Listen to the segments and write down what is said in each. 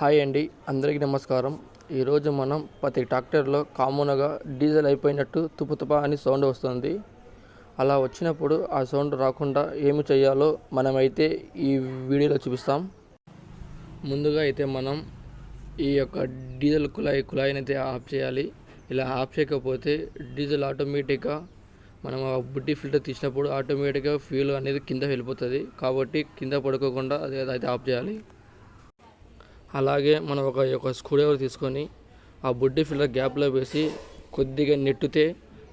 Hi అండి అందరికీ నమస్కారం. ఈరోజు మనం ప్రతి ట్రాక్టర్లో కామన్గా డీజిల్ అయిపోయినట్టు తుపుతుప అని సౌండ్ వస్తుంది. అలా వచ్చినప్పుడు ఆ సౌండ్ రాకుండా ఏమి చేయాలో మనమైతే ఈ వీడియోలో చూపిస్తాం. ముందుగా అయితే మనం ఈ యొక్క డీజిల్ కుళాయి కుళాయిని అయితే ఆఫ్ చేయాలి. ఇలా ఆఫ్ చేయకపోతే డీజిల్ ఆటోమేటిక్గా మనం ఆ బుడ్డి ఫిల్టర్ తీసినప్పుడు ఆటోమేటిక్గా ఫ్యూల్ అనేది కింద వెళ్ళిపోతుంది. కాబట్టి కింద పడుకోకుండా అది అయితే ఆఫ్ చేయాలి. అలాగే మనం ఒక ఒక స్క్రూ డ్రైవర్ తీసుకొని ఆ బుడ్డి ఫిల్టర్ గ్యాప్లో వేసి కొద్దిగా నెట్టితే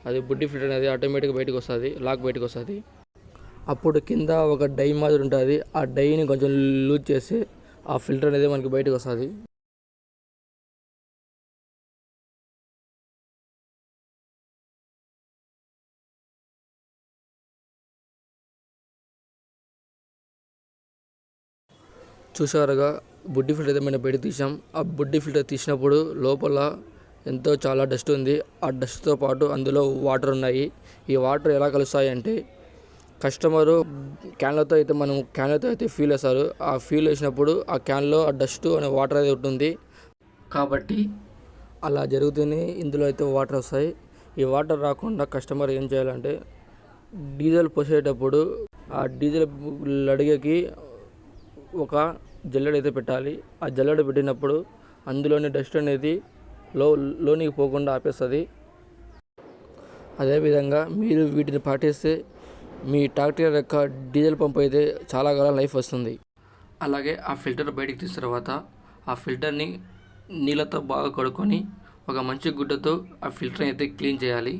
అది బుడ్డి ఫిల్టర్ అనేది ఆటోమేటిక్గా బయటకు వస్తుంది లాక్ బయటకు వస్తుంది. అప్పుడు కింద ఒక డై మాదిరి ఉంటుంది ఆ డైని కొంచెం లూజ్ చేసి ఆ ఫిల్టర్ అనేది మనకి బయటకు వస్తుంది. చూసారుగా బుడ్డి ఫిల్టర్ అయితే మేము బయట తీసాం. ఆ బుడ్డి ఫిల్టర్ తీసినప్పుడు లోపల ఎంతో చాలా డస్ట్ ఉంది. ఆ డస్ట్తో పాటు అందులో వాటర్ ఉన్నాయి. ఈ వాటర్ ఎలా కలుస్తాయి అంటే కస్టమరు క్యాన్లతో అయితే మనం క్యాన్లతో అయితే ఫీల్ వేస్తారు ఆ ఫీల్ వేసినప్పుడు ఆ క్యాన్లో ఆ డస్ట్ అనే వాటర్ అనేది ఉంటుంది కాబట్టి అలా జరుగుతూనే ఇందులో అయితే వాటర్ వస్తాయి. ఈ వాటర్ రాకుండా కస్టమర్ ఏం చేయాలంటే డీజిల్ పోసేటప్పుడు ఆ డీజిల్ లడిగకి ఒక జల్లెడ అయితే పెట్టాలి. ఆ జల్లెడ పెట్టినప్పుడు అందులోని డస్ట్ అనేది లో లోనికి పోకుండా ఆపేస్తుంది. అదేవిధంగా మీరు వీటిని పాటిస్తే మీ ట్రాక్టర్ యొక్క డీజిల్ పంప్ అయితే చాలా కాలం లైఫ్ వస్తుంది. అలాగే ఆ ఫిల్టర్ బయటికి తీసిన తర్వాత ఆ ఫిల్టర్ని నీళ్ళతో బాగా కడుక్కొని ఒక మంచి గుడ్డతో ఆ ఫిల్టర్ అయితే క్లీన్ చేయాలి.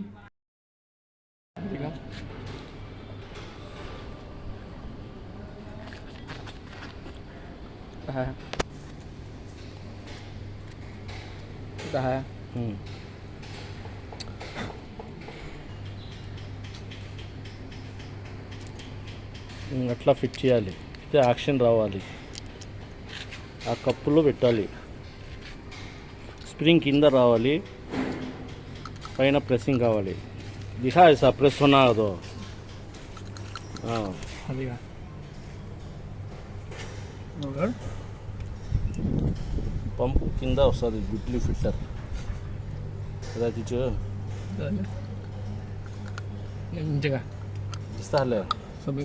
ఉమ్, అట్లా ఫిట్ చేయాలి అయితే యాక్షన్ రావాలి ఆ కప్పులో పెట్టాలి స్ప్రింగ్ కింద రావాలి పైన ప్రెస్సింగ్ కావాలి దిహా ऐसा प्रेस होना है तो हाँ అదిగా పంపు కింద వస్తుంది గుడ్లు ఫిల్టర్. కదా తీచు మంచిగా. ఇస్తాలే సభ్య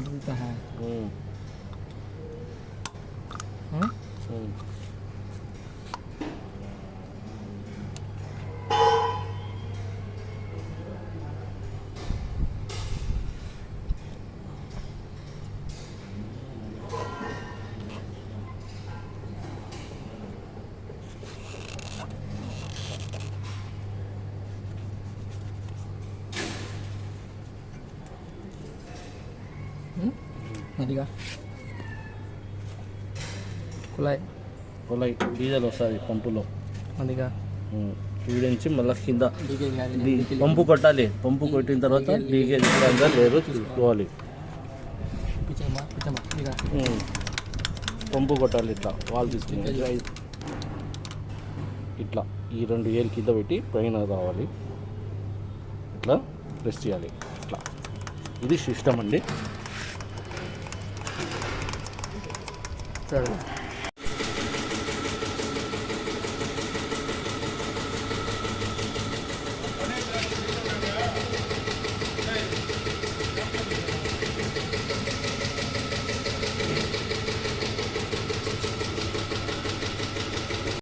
అదిగా. కుళాయి. కుళాయి డీజిల్ వస్తుంది పంపులో. అదిగా. ఈడ నుంచి మళ్ళీ కింద పంపు కొట్టాలి. పంపు కొట్టిన తర్వాత లీకేజ్ లేదో చూసుకోవాలి. పంపు కొట్టాలి ఇట్లా వాల్ తీసుకుని ఇట్లా ఈ రెండు ఏలు కింద పెట్టి పైన రావాలి. ఇట్లా ప్రెస్ చేయాలి. ఇట్లా. ఇది సిస్టమ్ అండి. సరే